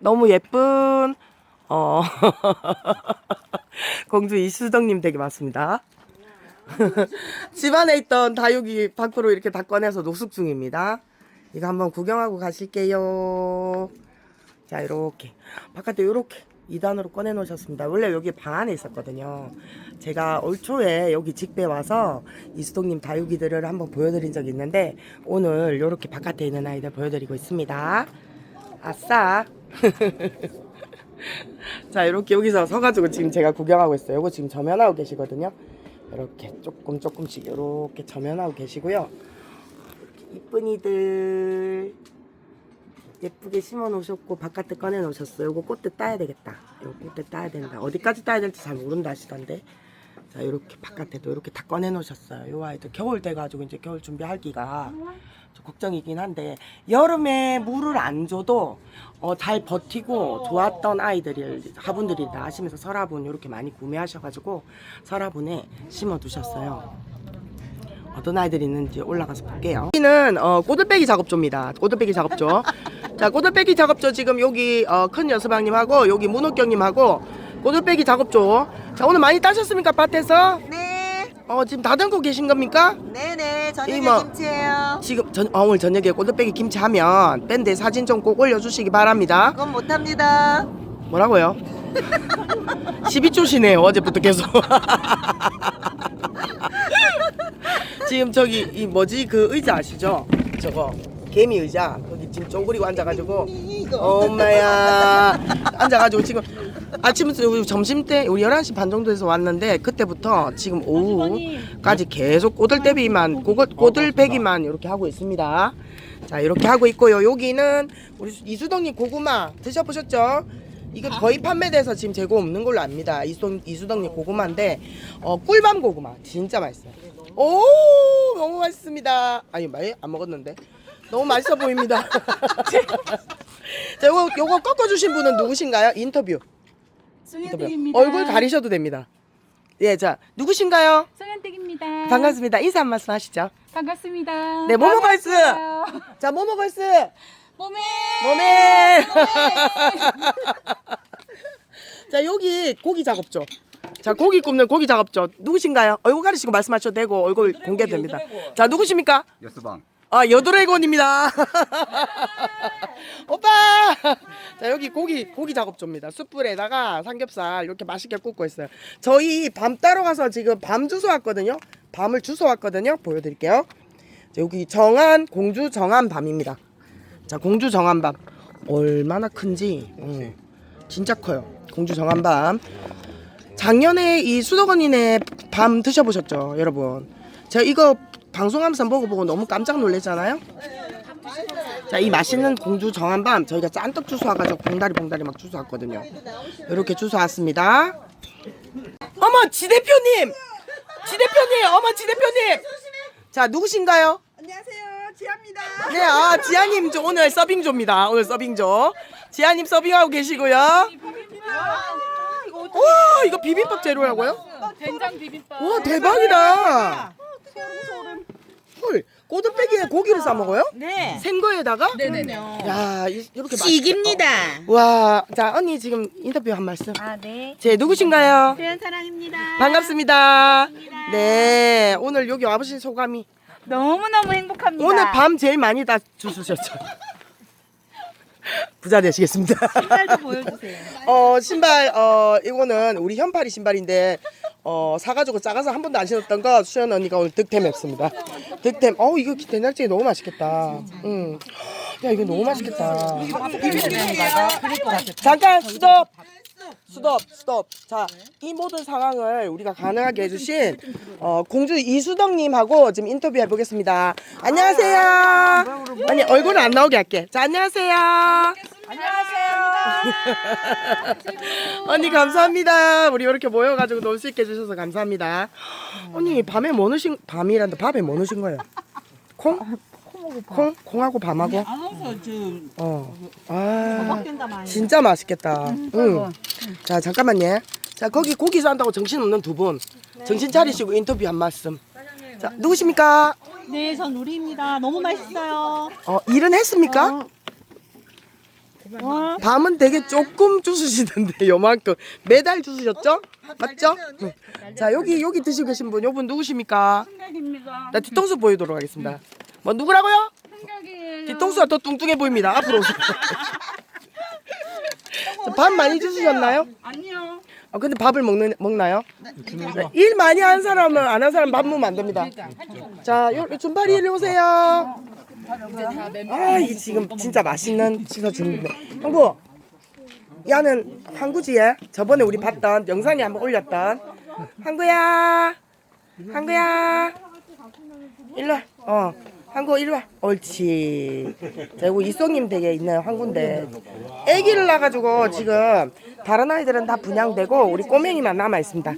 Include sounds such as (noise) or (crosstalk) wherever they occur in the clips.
너무 예쁜 어 (laughs) 공주 이수덕님 댁에 왔습니다. (laughs) 집안에 있던 다육이 밖으로 이렇게 다 꺼내서 노숙 중입니다. 이거 한번 구경하고 가실게요. 자, 이렇게 바깥에 이렇게 2단으로 꺼내 놓으셨습니다. 원래 여기 방 안에 있었거든요. 제가 올 초에 여기 직배 와서 이수동님 다육이들을 한번 보여드린 적이 있는데 오늘 이렇게 바깥에 있는 아이들 보여드리고 있습니다. 아싸. (laughs) 자, 이렇게 여기서 서가지고 지금 제가 구경하고 있어요. 이거 지금 저면하고 계시거든요. 이렇게 조금 조금씩 이렇게 저면하고 계시고요. 이쁜이들 예쁘게 심어 놓으셨고 바깥에 꺼내 놓으셨어요. 이거 꽃대 따야 되겠다. 이거 꽃대 따야 된다. 어디까지 따야 될지 잘 모른다 하시던데. 자, 이렇게 바깥에도 이렇게 다 꺼내 놓으셨어요. 요 아이들 겨울 돼 가지고 이제 겨울 준비하기가 좀 걱정이긴 한데 여름에 물을 안 줘도 어, 잘 버티고 좋았던 아이들이 화분들이다 하시면서 설화분 이렇게 많이 구매하셔가지고 설화분에 심어 두셨어요. 어떤 아이들이 있는지 올라가서 볼게요. 여기는 어, 꼬들빼기 작업조입니다. 꼬들빼기 작업조. 자, 꼬들빼기 작업조 지금 여기 어, 큰 여수방님하고 여기 문옥경님하고 꼬들빼기 작업조. 자, 오늘 많이 따셨습니까 밭에서? 네, 어, 지금 다듬고 계신 겁니까? 네네, 저녁에 이모. 김치예요. 지금 전, 어, 오늘 저녁에 꼬들빼기 김치 하면 밴드 사진 좀 꼭 올려주시기 바랍니다. 그건 못합니다. 뭐라고요? (laughs) 12조시네요 어제부터 계속 (laughs) 지금 저기 이 뭐지 그 의자 아시죠? 저거 개미 의자 거기 지금 쪼그리고 앉아가지고 엄마야 앉아가지고 지금 아침부터 우리 점심 때 우리 11시 반 정도에서 왔는데 그때부터 지금 오후까지 계속 꼬들대비만 꼬들, 꼬들배기만 이렇게 하고 있습니다 자 이렇게 하고 있고요 여기는 우리 이수덕님 고구마 드셔보셨죠? 이거 거의 판매돼서 지금 재고 없는 걸로 압니다. 이수덕, 이수덕님 고구마인데 어, 꿀밤 고구마 진짜 맛있어요. 오 너무 맛있습니다. 아니 많이 안 먹었는데 너무 맛있어 보입니다. (laughs) (laughs) 자 요거 요거 꺾어주신 분은 누구신가요? 인터뷰. 송현택입니다. 얼굴 가리셔도 됩니다. 예, 자 누구신가요? 송현택입니다. 반갑습니다. 인사 한 말씀 하시죠. 반갑습니다. 네, 모모걸스. 자 모모걸스 몸에 몸에. 자 여기 고기 작업죠. 자 고기 굽는 고기 작업죠. 누구신가요? 얼굴 가리시고 말씀하셔도 되고 얼굴 공개됩니다. 자 누구십니까? 여수방 아 여드래곤입니다. (laughs) 오빠. 자 여기 고기 고기 작업조입니다. 숯불에다가 삼겹살 이렇게 맛있게 굽고 있어요. 저희 밤 따러 가서 지금 밤 주소 왔거든요. 밤을 주소 왔거든요. 보여드릴게요. 자, 여기 정한 공주 정한 밤입니다. 자 공주 정한 밤 얼마나 큰지 음, 진짜 커요. 공주 정한 밤. 작년에 이 수도건이네 밤 드셔보셨죠, 여러분? 제가 이거 방송하면서 먹어보고 너무 깜짝 놀랐잖아요. 자, 이 맛있는 공주 정한밤 저희가 짠떡 주워 와가지고 봉다리 봉다리 막 주워 왔거든요. 이렇게 주워 왔습니다. 어머, 지 대표님, 지 대표님, 어머, 지 대표님. 자, 누구신가요? 안녕하세요, 지아입니다. 네, 아, 지아님 저 오늘 서빙조입니다. 오늘 서빙조. 지아님 서빙하고 계시고요. 와, 이거 비빔밥 재료라고요? 된장 비빔밥. 와, 대박이다. 헐, 꼬들빼기에 고기를 싸 먹어요? 네, 생거에다가? 네네네. 야, 이- 이렇게 맛. 식입니다. 와, 자 언니 지금 인터뷰 한 말씀. 아, 네. 제 누구신가요? 표현 사랑입니다. 반갑습니다. 네, 오늘 여기 와보신 소감이. 너무너무 행복합니다. 오늘 밤 제일 많이 다 주셨죠. (laughs) 부자 되시겠습니다. 신발도 보여주세요. 어 신발 어 이거는 우리 현팔이 신발인데 어 사가지고 작아서 한 번도 안 신었던 거 수연 언니가 오늘 득템 했습니다. 득템. 어 이거 된장찌개 너무 맛있겠다. 음. 야 이거 너무 맛있겠다. 잠깐 스톱. 스톱 스톱. 자 이 모든 상황을 우리가 가능하게 해주신 어, 공주 이수덕님하고 지금 인터뷰 해보겠습니다. 안녕하세요. 아니 얼굴은 안 나오게 할게. 자 안녕하세요. 언니 감사합니다. 우리 이렇게 모여가지고 놀 수 있게 해주셔서 감사합니다. 언니 밤에 뭐 넣으신 밤이란다. 밥에 뭐 넣으신 거예요? 콩? 콩? 콩하고 밤하고? 아무서 좀 어. 아 먹된다 많이. 진짜 맛있겠다. 응. 자 잠깐만요. 자 거기 고기 산다고 정신 없는 두 분. 정신 차리시고 인터뷰 한 말씀. 자 누구십니까? 네, 전 우리입니다. 너무 맛있어요. 어 일은 했습니까? 밤은 되게 조금 주스시던데 (laughs) 요만큼 매달 주스셨죠? 맞죠? 응. 자 여기 여기 드시고 계신 분 요분 누구십니까? 생각입니다. 나 뒤통수 보이도록 하겠습니다. 뭐 누구라고요? 생각이에요. 뒤통수가 더 뚱뚱해 보입니다. 앞으로 오세요. (laughs) 자, 밥 많이 주셨나요? 아니요. 아, 근데 밥을 먹는 먹나요? 네, 일 많이 한 사람은 안 한 사람 밥 먹으면 안 됩니다. 자, 요, 요 준팔이 이리 오세요. 아, 이 지금 진짜 맛있는 치서 주는데. 형부, 야는 항구지에 저번에 우리 봤던 영상에 한번 올렸던 항구야, 항구야, 일로 와. 어, 항구 일로 와. 옳지. 자, 이거 이송님 댁에 있는 항구인데 아기를 낳아가지고 지금 다른 아이들은 다 분양되고 우리 꼬맹이만 남아 있습니다.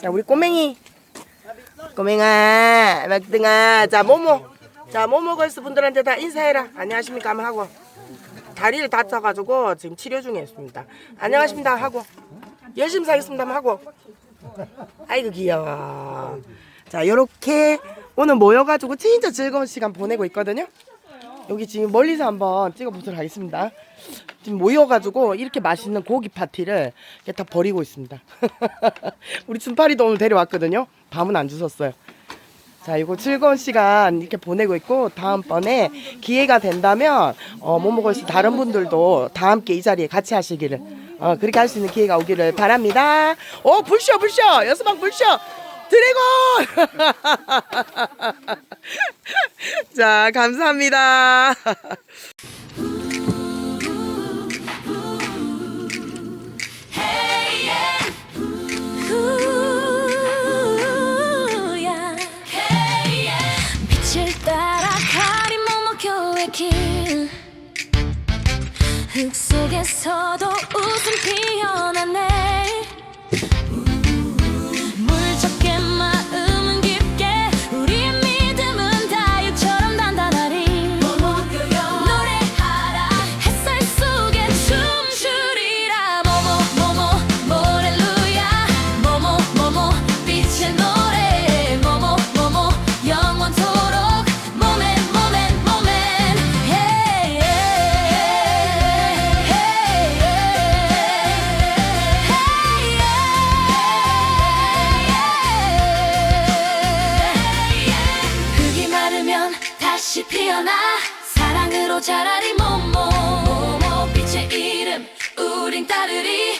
자, 우리 꼬맹이. 꼬맹아, 막등아. 자, 모모. 자, 모모걸스 분들한테 다 인사해라. 안녕하십니까? 한번 하고. 다리를 다쳐가지고 지금 치료 중에 있습니다. 안녕하십니다. 하고. 열심히 살겠습니다. 한번 하고. 아이고, 귀여워. 자, 요렇게 오늘 모여가지고 진짜 즐거운 시간 보내고 있거든요. 여기 지금 멀리서 한번 찍어보도록 하겠습니다. 지금 모여가지고 이렇게 맛있는 고기 파티를 이렇게 다 버리고 있습니다. (laughs) 우리 준파리도 오늘 데려왔거든요. 밤은 안 주셨어요. 자, 이거 즐거운 시간 이렇게 보내고 있고 다음번에 기회가 된다면 어, 모모걸스 다른 분들도 다 함께 이 자리에 같이 하시기를 어, 그렇게 할 수 있는 기회가 오기를 바랍니다. 오, 불쇼 불쇼 여수방 불쇼 드래곤. (laughs) 자, 감사합니다. (laughs) 흙 속에서도 웃음 피어나네 우린 따르리